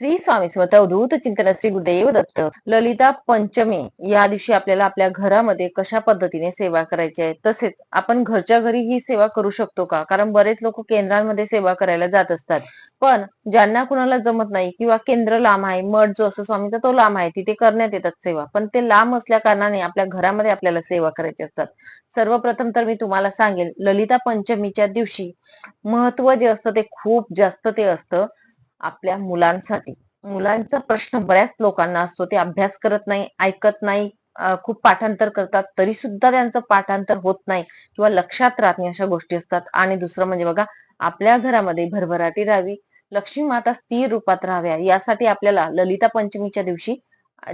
श्री स्वामी समर्थ अवधूत चिंतन श्री गुरुदेव दत्त ललिता पंचमी या दिवशी आपल्याला आपल्या घरामध्ये कशा पद्धतीने सेवा करायची आहे? तसेच आपण घरच्या घरी ही सेवा करू शकतो का? कारण बरेच लोक केंद्रांमध्ये सेवा करायला जात असतात. पण ज्यांना कुणाला जमत नाही किंवा केंद्र लांब आहे मठ जो असतो स्वामीचा तो लांब आहे तिथे करण्यात येतात सेवा. पण ते लांब असल्या कारणाने आपल्या घरामध्ये आपल्याला सेवा करायची असतात. सर्वप्रथम तर मी तुम्हाला सांगेल ललिता पंचमीच्या दिवशी महत्त्व जे असतं ते खूप जास्त ते असतं. आपल्या मुलांसाठी. मुलांचा प्रश्न बऱ्याच लोकांना असतो ते अभ्यास करत नाही ऐकत नाही खूप पाठांतर करतात तरी सुद्धा त्यांचं पाठांतर होत नाही किंवा लक्षात राहत नाही अशा गोष्टी असतात. आणि दुसरं म्हणजे बघा आपल्या घरामध्ये भरभराटी राहावी लक्ष्मी माता स्थिर रूपात राहाव्या यासाठी आपल्याला ललिता पंचमीच्या दिवशी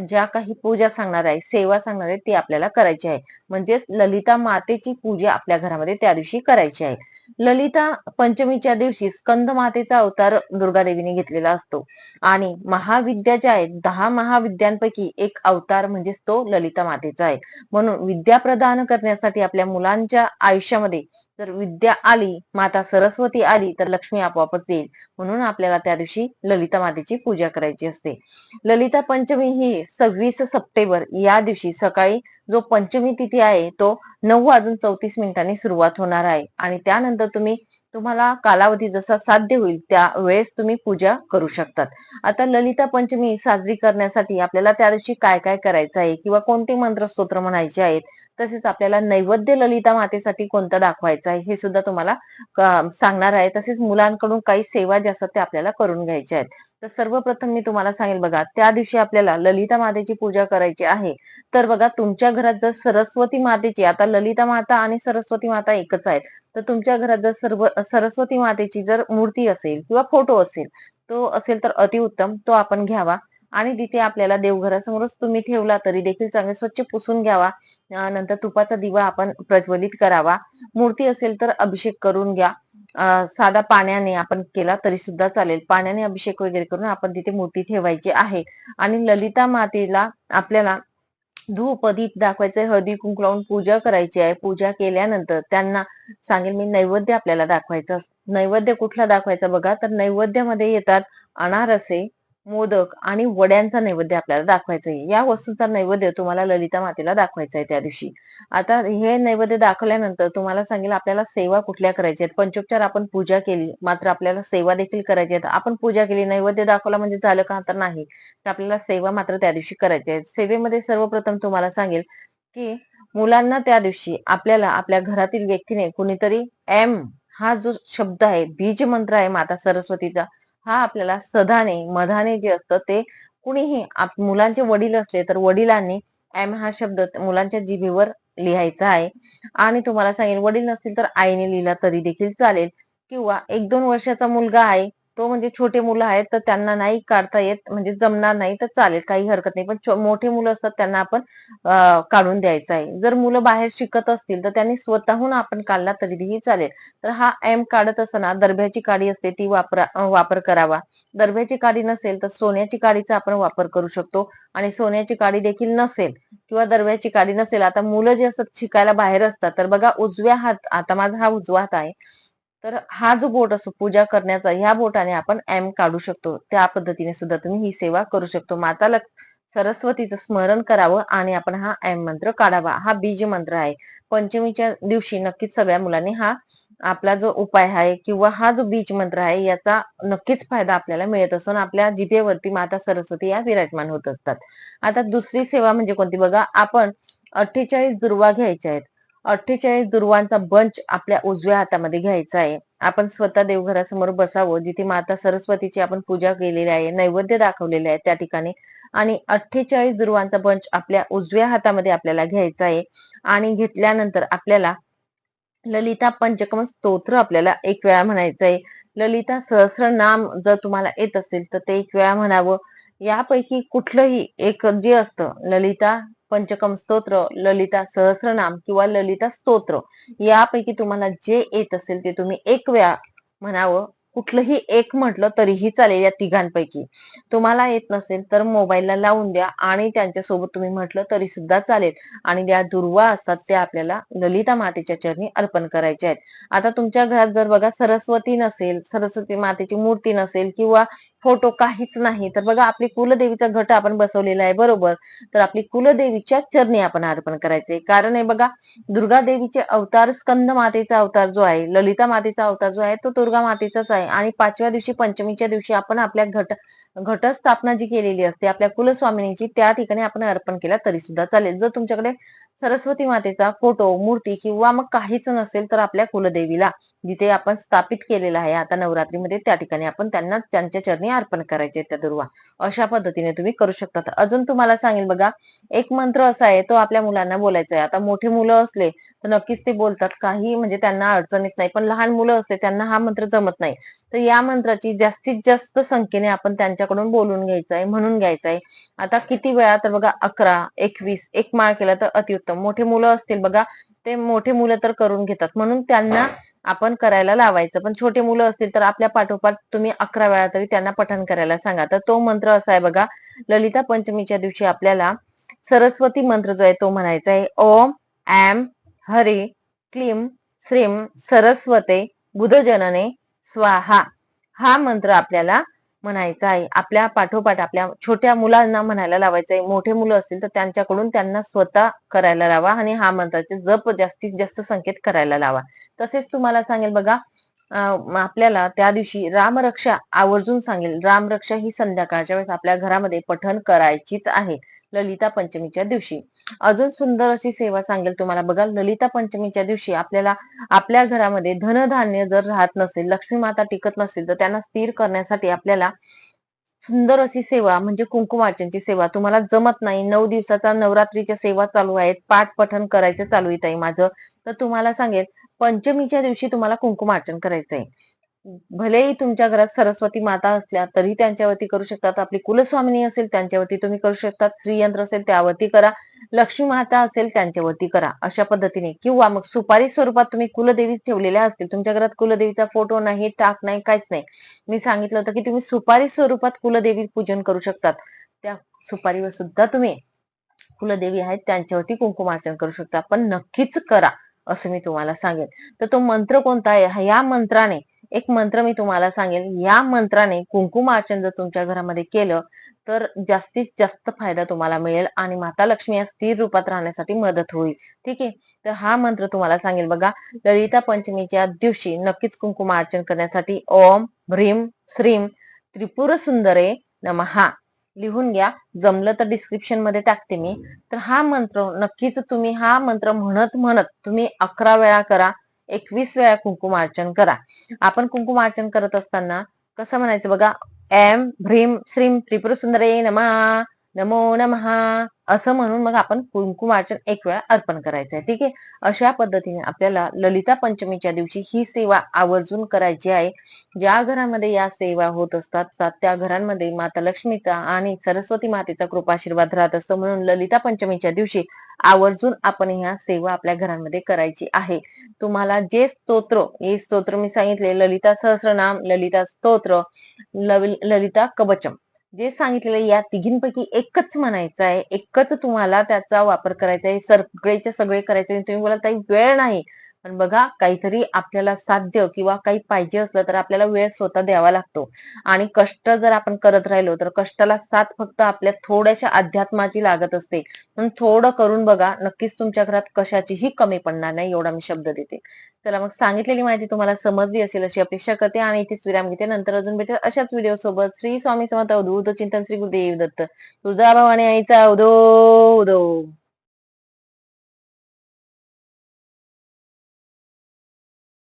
ज्या काही पूजा सांगणार आहे सेवा सांगणार आहे ती आपल्याला करायची आहे. म्हणजेच ललिता मातेची पूजा आपल्या घरामध्ये त्या दिवशी करायची आहे. ललिता पंचमीच्या दिवशी स्कंद मातेचा अवतार दुर्गादेवीने घेतलेला असतो. आणि महाविद्या ज्या आहेत दहा महाविद्यांपैकी एक अवतार म्हणजेच तो ललिता मातेचा आहे. म्हणून विद्या प्रदान करण्यासाठी आपल्या मुलांच्या आयुष्यामध्ये जर विद्या आली माता सरस्वती आली तर लक्ष्मी आपोआपच येईल. म्हणून आपल्याला त्या दिवशी ललिता मातेची पूजा करायची असते. ललिता पंचमी ही सव्वीस सप्टेंबर या दिवशी सकाळी जो पंचमी तिथी आहे तो नऊ वाजून चौतीस मिनिटांनी सुरुवात होणार आहे. आणि त्यानंतर तुम्ही तुम्हाला कालावधी जसा साध्य होईल त्या वेळेस तुम्ही पूजा करू शकतात. आता ललिता पंचमी साजरी करण्यासाठी आपल्याला त्या दिवशी काय काय करायचं आहे? किंवा कोणते मंत्र स्तोत्र म्हणायचे आहेत? तसेच आपल्याला नैवेद्य ललिता मातेसाठी कोणता दाखवायचा आहे हे सुद्धा तुम्हाला सांगणार आहे. तसेच मुलांकडून काही सेवा ज्या असतात त्या आपल्याला करून घ्यायच्या आहेत. तर सर्वप्रथम मी तुम्हाला सांगेल बघा त्या दिवशी आपल्याला ललिता मातेची पूजा करायची आहे. तर बघा तुमच्या घरात जर सरस्वती मातेची आता ललिता माता आणि सरस्वती माता एकच आहेत. तर तुमच्या घरात जर सर्व सरस्वती मातेची जर मूर्ती असेल किंवा फोटो असेल तो असेल तर अतिउत्तम तो आपण घ्यावा. आणि तिथे आपल्याला देवघरासमोरच तुम्ही ठेवला तरी देखील चांगले स्वच्छ पुसून घ्यावा. नंतर तुपाचा दिवा आपण प्रज्वलित करावा. मूर्ती असेल तर अभिषेक करून घ्या. साधा पाण्याने आपण केला तरी सुद्धा चालेल. पाण्याने अभिषेक वगैरे करून आपण तिथे मूर्ती ठेवायची आहे. आणि ललिता मातेला आपल्याला धूप दीप दाखवायचे हळदी कुंकू लावून पूजा करायची आहे. पूजा केल्यानंतर त्यांना सांगेल मी नैवेद्य आपल्याला दाखवायचं नैवेद्य कुठला दाखवायचा बघा. तर नैवेद्यामध्ये येतात अनारसे मोदक आणि वड्यांचा नैवेद्य आपल्याला दाखवायचा आहे या वस्तूंचा नैवेद्य तुम्हाला ललिता मातेला दाखवायचा आहे त्या दिवशी. आता हे नैवेद्य दाखवल्यानंतर तुम्हाला सांगेल आपल्याला सेवा कुठल्या करायच्या आहेत? पंचोपचार आपण पूजा केली मात्र आपल्याला सेवा देखील करायची आहेत. आपण पूजा केली नैवेद्य दाखवला म्हणजे झालं का तर नाही. तर आपल्याला सेवा मात्र त्या दिवशी करायची आहे. सेवेमध्ये सर्वप्रथम तुम्हाला सांगेल की मुलांना त्या दिवशी आपल्याला आपल्या घरातील व्यक्तीने कुणीतरी एम हा जो शब्द आहे बीज मंत्र आहे माता सरस्वतीचा हा आपल्याला सधाने मधाने जे असतं ते कुणीही मुलांचे वडील असले तर वडिलांनी एम हा शब्द मुलांच्या जिभेवर लिहायचा आहे. आणि तुम्हाला सांगेल वडील नसतील तर आईने लिहिला तरी देखील चालेल. किंवा एक दोन वर्षाचा मुलगा आहे तो म्हणजे छोटे मुलं आहेत तर त्यांना नाही काढता येत म्हणजे जमणार नाही तर चालेल काही हरकत नाही. पण मोठे मुलं असतात त्यांना आपण काढून द्यायचं आहे. जर मुलं बाहेर शिकत असतील तर त्यांनी स्वतःहून आपण काढला तरीही चालेल. तर हा एम काढत असताना दरभ्याची काडी असते ती वापरा वापर करावा. दरब्याची काडी नसेल तर सोन्याची काडीचा आपण वापर करू शकतो. आणि सोन्याची काडी देखील नसेल किंवा दरब्याची काडी नसेल आता मुलं जे असतात शिकायला बाहेर असतात. तर बघा उजव्या हात आता माझा हा उजवा हात आहे. तर हा जो बोट असतो पूजा करण्याचा ह्या बोटाने आपण एम काढू शकतो. त्या पद्धतीने सुद्धा तुम्ही ही सेवा करू शकतो. माताला सरस्वतीचं स्मरण करावं आणि आपण हा एम मंत्र काढावा. हा बीज मंत्र आहे. पंचमीच्या दिवशी नक्कीच सगळ्या मुलांनी हा आपला जो उपाय आहे किंवा हा जो बीज मंत्र आहे याचा नक्कीच फायदा आपल्याला मिळत असून आपल्या जिभेवरती माता सरस्वती या विराजमान होत असतात. आता दुसरी सेवा म्हणजे कोणती? बघा आपण अठ्ठेचाळीस दुर्वा घ्यायच्या आहेत. अठ्ठेचाळीस दुर्वांचा बंच आपल्या उजव्या हातामध्ये घ्यायचा आहे. आपण स्वतः देवघरासमोर बसावं जिथे माता सरस्वतीची आपण पूजा केलेली आहे नैवेद्य दाखवलेले आहे त्या ठिकाणी. आणि अठ्ठेचाळीस दुर्वांचा बंच आपल्या उजव्या हातामध्ये आपल्याला घ्यायचा आहे. आणि घेतल्यानंतर आपल्याला ललिता पंचकम स्तोत्र आपल्याला एक वेळा म्हणायचं आहे. ललिता सहस्र नाम जर तुम्हाला येत असेल तर ते एक वेळा म्हणावं. यापैकी कुठलंही एक जे असतं ललिता पंचकम स्तोत्र ललिता सहस्रनाम किंवा ललिता स्तोत्र यापैकी तुम्हाला जे येत असेल ते तुम्ही एक वेळा म्हणावं. कुठलंही एक म्हटलं तरीही चालेल या तिघांपैकी. तुम्हाला येत नसेल तर मोबाईलला लावून द्या आणि त्यांच्यासोबत तुम्ही म्हटलं तरी सुद्धा चालेल. आणि त्या दुर्वा असतात त्या आपल्याला ललिता मातेच्या चरणी अर्पण करायच्या आहेत. आता तुमच्या घरात जर बघा सरस्वती नसेल सरस्वती मातेची मूर्ती नसेल किंवा फोटो काहीच नाही. तर बघा आपली कुलदेवीचा घट आपण बसवलेला आहे बरोबर? तर आपली कुलदेवीच्या चरणी आपण अर्पण करायचे कारण आहे बघा दुर्गा देवीचे अवतार स्कंद मातेचा अवतार जो आहे ललिता मातेचा अवतार जो आहे तो दुर्गा मातेचाच आहे. आणि पाचव्या दिवशी पंचमीच्या दिवशी आपण आपल्या घट घटस्थापना जी केलेली असते आपल्या कुलस्वामिनीची त्या ठिकाणी आपण अर्पण केला तरी सुद्धा चालेल. जर तुमच्याकडे सरस्वती मातेचा फोटो मूर्ती किंवा मग काहीच नसेल तर आपल्या कुलदेवीला जिथे आपण स्थापित केलेला आहे. आता नवरात्रीमध्ये त्या ठिकाणी आपण त्यांना त्यांच्या चरणी अर्पण करायचे त्या दुर्वा. अशा पद्धतीने तुम्ही करू शकता अजून तुम्हाला सांगेल बघा एक मंत्र असा आहे तो आपल्या मुलांना बोलायचा आहे. आता मोठे मुलं असले तर नक्कीच ते बोलतात. काही म्हणजे त्यांना अडचणीत नाही. पण लहान मुलं असते त्यांना हा मंत्र जमत नाही. तर या मंत्राची जास्तीत जास्त संख्येने आपण त्यांच्याकडून बोलून घ्यायचं आहे म्हणून घ्यायचं आहे आता किती वेळा तर बघा अकरा एकवीस एक माळ केला तर अतिउत्तम. मोठे मुलं असतील बघा ते मोठे मुलं तर करून घेतात. म्हणून त्यांना आपण करायला लावायचं. पण छोटे मुलं असतील तर आपल्या पाठोपाठ तुम्ही अकरा वेळा तरी त्यांना पठण करायला सांगा. तर तो मंत्र असा आहे बघा ललिता पंचमीच्या दिवशी आपल्याला सरस्वती मंत्र जो आहे तो म्हणायचा आहे. ओम एम हरे क्लीम श्रीम सरस्वते बुधजनने स्वाहा. हा मंत्र आपल्याला म्हणायचा आहे. आपल्या पाठोपाठ आपल्या छोट्या मुलांना म्हणायला लावायचं आहे. मोठे मुलं असतील तर त्यांच्याकडून त्यांना स्वतः करायला लावा आणि हा मंत्राचे जप जास्तीत जास्त संकेत करायला लावा. तसेच तुम्हाला सांगेल बघा आपल्याला त्या दिवशी रामरक्षा आवर्जून सांगेल. रामरक्षा ही संध्याकाळच्या वेळेस आपल्या घरामध्ये पठण करायचीच आहे. ललिता पंचमीच्या दिवशी. अजून सुंदर अशी सेवा सांगेल तुम्हाला. बघा ललिता पंचमीच्या दिवशी आपल्याला आपल्या घरामध्ये धनधान्य जर राहत नसेल लक्ष्मी माता टिकत नसेल तर त्यांना स्थिर करण्यासाठी आपल्याला सुंदर अशी सेवा म्हणजे कुंकुमार्चनची सेवा. तुम्हाला जमत नाही. नऊ दिवसाचा नवरात्रीच्या सेवा चालू आहेत. पाठ पठण करायचं चालू येत आहे माझं. तर तुम्हाला सांगेल पंचमीच्या दिवशी तुम्हाला कुंकुमार्चन आहे भलेही तुमच्या घरात सरस्वती माता असल्या तरी त्यांच्यावरती करू शकतात. आपली कुलस्वामिनी असेल त्यांच्यावरती तुम्ही करू शकता स्त्रीयंत्र असेल त्यावरती करा. लक्ष्मी माता असेल त्यांच्यावरती करा अशा पद्धतीने. किंवा मग सुपारी स्वरूपात तुम्ही कुलदेवी ठेवलेल्या असतील. तुमच्या घरात कुलदेवीचा फोटो नाही टाक नाही काहीच नाही. मी सांगितलं होतं की तुम्ही सुपारी स्वरूपात कुलदेवी पूजन करू शकतात. त्या सुपारीवर सुद्धा तुम्ही कुलदेवी आहेत त्यांच्यावरती कुंकुमार्चन करू शकता. पण नक्कीच करा असं मी तुम्हाला सांगेन. तर तो मंत्र कोणता आहे? या मंत्राने एक मंत्र मी तुम्हाला सांगेल या मंत्राने कुंकुमार्चन जर तुमच्या घरामध्ये केलं तर जास्तीत जास्त फायदा तुम्हाला मिळेल आणि माता लक्ष्मी या स्थिर रूपात राहण्यासाठी मदत होईल. ठीक आहे? तर हा मंत्र तुम्हाला सांगेल बघा. ललिता पंचमीच्या दिवशी नक्कीच कुंकुमार्चन करण्यासाठी ओम भ्रीम श्रीम त्रिपुर सुंदरे नमहा लिहून घ्या. जमलं तर डिस्क्रिप्शनमध्ये टाकते मी. तर हा मंत्र नक्कीच तुम्ही हा मंत्र म्हणत म्हणत तुम्ही अकरा वेळा करा. एकवीस वेळा कुंकुमार्चन करा. आपण कुंकुमार्चन करत असताना कसं म्हणायचं बघा? एम भ्रीम श्रीम त्रिपुर सुंदरे नमा. नमो नमहा असं म्हणून मग आपण कुंकुमार्चन एक वेळा अर्पण करायचं आहे ठीक आहे? अशा पद्धतीने आपल्याला ललिता पंचमीच्या दिवशी ही सेवा आवर्जून करायची आहे. ज्या घरामध्ये या सेवा होत असतात त्या घरांमध्ये माता लक्ष्मीचा आणि सरस्वती मातेचा कृपाशीर्वाद राहत असतो. म्हणून ललिता पंचमीच्या दिवशी आवर्जून आपण ह्या सेवा आपल्या घरांमध्ये करायची आहे. तुम्हाला जे स्तोत्र हे स्तोत्र मी सांगितले ललिता सहस्रनाम ललिता स्तोत्र ललिता कवचम. जे सांगितलेलं या तिघींपैकी एकच म्हणायचं आहे. एकच तुम्हाला त्याचा वापर करायचा आहे. सगळेच्या सगळे करायचे तुम्ही बोला काही वेळ नाही. पण बघा काहीतरी आपल्याला साध्य किंवा काही पाहिजे असलं तर आपल्याला वेळ स्वतः द्यावा लागतो. आणि कष्ट जर आपण करत राहिलो तर कष्टाला साथ फक्त आपल्या थोड्याशा अध्यात्माची लागत असते. म्हणून थोडं करून बघा नक्कीच तुमच्या घरात कशाचीही कमी पडणार नाही एवढा मी शब्द देते. चला मग सांगितलेली माहिती तुम्हाला समजली असेल अशी अपेक्षा करते आणि इथेच विराम घेते. नंतर अजून भेटेल अशाच व्हिडिओ सोबत. श्री स्वामी समर्थ अवधूत चिंतन श्री गुरुदेव दत्त. तुळजाभवानी आईचा उदो उदो.